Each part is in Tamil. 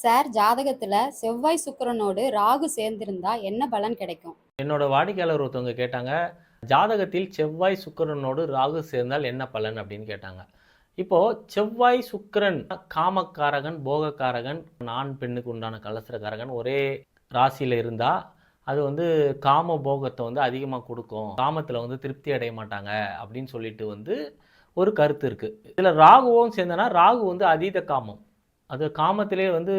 சார் ஜாதகத்துல செவ்வாய் சுக்கிரனோடு ராகு சேர்ந்திருந்தா என்ன பலன் கிடைக்கும்? என்னோட வாடிக்கையாளர் ஒருத்தவங்க கேட்டாங்க ஜாதகத்தில் செவ்வாய் சுக்கரனோடு ராகு சேர்ந்தால் என்ன பலன்? அப்படின்னு கேட்டாங்க. இப்போ செவ்வாய் சுக்கிரன் காமக்காரகன் போகக்காரகன் ஆண் பெண்ணுக்கு உண்டான கலசரக்காரகன் ஒரே ராசியில இருந்தா அது வந்து காம போகத்தை வந்து அதிகமாக கொடுக்கும். காமத்தில் வந்து திருப்தி அடைய மாட்டாங்க அப்படின்னு சொல்லிட்டு வந்து ஒரு கருத்து இருக்குது இதில் ராகுவும் சேர்ந்தனா ராகு வந்து அதீத காமம். அது காமத்திலே வந்து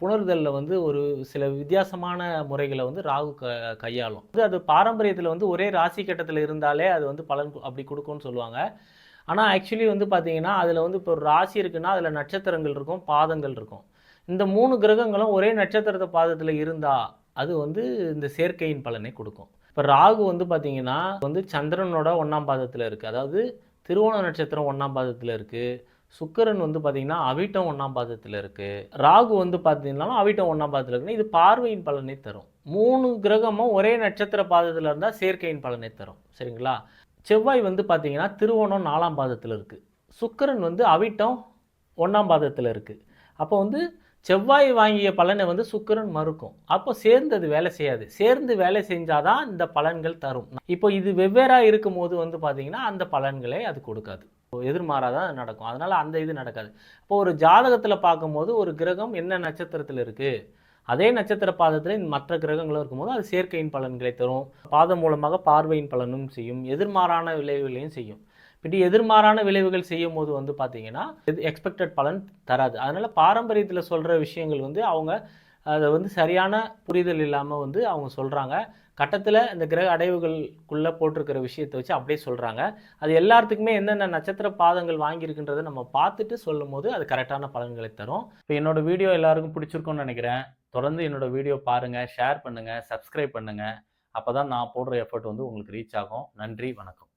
புணர்தலில் வந்து ஒரு சில வித்தியாசமான முறைகளை வந்து ராகு க கையாளும். அது அது பாரம்பரியத்தில் வந்து ஒரே ராசி கட்டத்தில் இருந்தாலே அது வந்து பலன் அப்படி கொடுக்கும்னு சொல்லுவாங்க. ஆனால் ஆக்சுவலி வந்து பார்த்தீங்கன்னா அதில் வந்து இப்போ ஒரு ராசி இருக்குன்னா அதில் நட்சத்திரங்கள் இருக்கும் பாதங்கள் இருக்கும். இந்த மூணு கிரகங்களும் ஒரே நட்சத்திரத்தை பாதத்தில் இருந்தால் அது வந்து இந்த சேர்க்கையின் பலனை கொடுக்கும். இப்போ ராகு வந்து பார்த்தீங்கன்னா வந்து சந்திரனோட ஒன்றாம் பாதத்தில் இருக்குது அதாவது திருவோண நட்சத்திரம் ஒன்றாம் பாதத்தில் இருக்குது சுக்கிரன் வந்து பார்த்தீங்கன்னா அவிட்டம் ஒன்றாம் பாதத்தில் இருக்குது ராகு வந்து பார்த்தீங்கன்னா அவிட்டம் ஒன்றாம் பாதத்தில் இருக்குன்னா இது பார்வையின் பலனை தரும். மூணு கிரகமும் ஒரே நட்சத்திர பாதத்தில் இருந்தால் சேர்க்கையின் பலனை தரும். சரிங்களா? செவ்வாய் வந்து பார்த்தீங்கன்னா திருவோணம் நாலாம் பாதத்தில் இருக்குது சுக்கிரன் வந்து அவிட்டம் ஒன்றாம் பாதத்தில் இருக்குது அப்போ வந்து செவ்வாய் வாங்கிய பலனை வந்து சுக்கிரன் மறுக்கும். அப்போ சேர்ந்து அது வேலை செய்யாது. சேர்ந்து வேலை செஞ்சாதான் இந்த பலன்கள் தரும். இப்போ இது வெவ்வேறாக இருக்கும்போது வந்து பார்த்திங்கன்னா அந்த பலன்களை அது கொடுக்காது. எதிர்மாறாக தான் நடக்கும். அதனால் அந்த இது நடக்காது. இப்போ ஒரு ஜாதகத்தில் பார்க்கும்போது ஒரு கிரகம் என்ன நட்சத்திரத்தில் இருக்குது அதே நட்சத்திர பாதத்தில் மற்ற கிரகங்களும் இருக்கும்போது அது சேர்க்கையின் பலன்களை தரும். பாதம் மூலமாக பார்வையின் பலனும் செய்யும். எதிர்மாறான விளைவுகளையும் செய்யும். இப்படி எதிர்மாறான விளைவுகள் செய்யும் போது வந்து பார்த்தீங்கன்னா எக்ஸ்பெக்டட் பலன் தராது. அதனால் பாரம்பரியத்தில் சொல்கிற விஷயங்கள் வந்து அவங்க அதை வந்து சரியான புரிதல் இல்லாமல் வந்து அவங்க சொல்கிறாங்க கட்டத்தில் இந்த கிரக அடைவுகளுக்குள்ளே போட்டிருக்கிற விஷயத்தை வச்சு அப்படியே சொல்கிறாங்க அது எல்லாத்துக்குமே என்னென்ன நட்சத்திர பாதங்கள் வாங்கியிருக்குன்றதை நம்ம பார்த்துட்டு சொல்லும் போது அது கரெக்டான பலன்களை தரும். இப்போ என்னோடய வீடியோ எல்லாருக்கும் பிடிச்சிருக்கும்னு நினைக்கிறேன். தொடர்ந்து என்னோடய வீடியோ பாருங்கள் ஷேர் பண்ணுங்கள் சப்ஸ்கிரைப் பண்ணுங்கள் அப்போ தான் நான் போடுற எஃபர்ட் வந்து உங்களுக்கு ரீச் ஆகும். நன்றி வணக்கம்.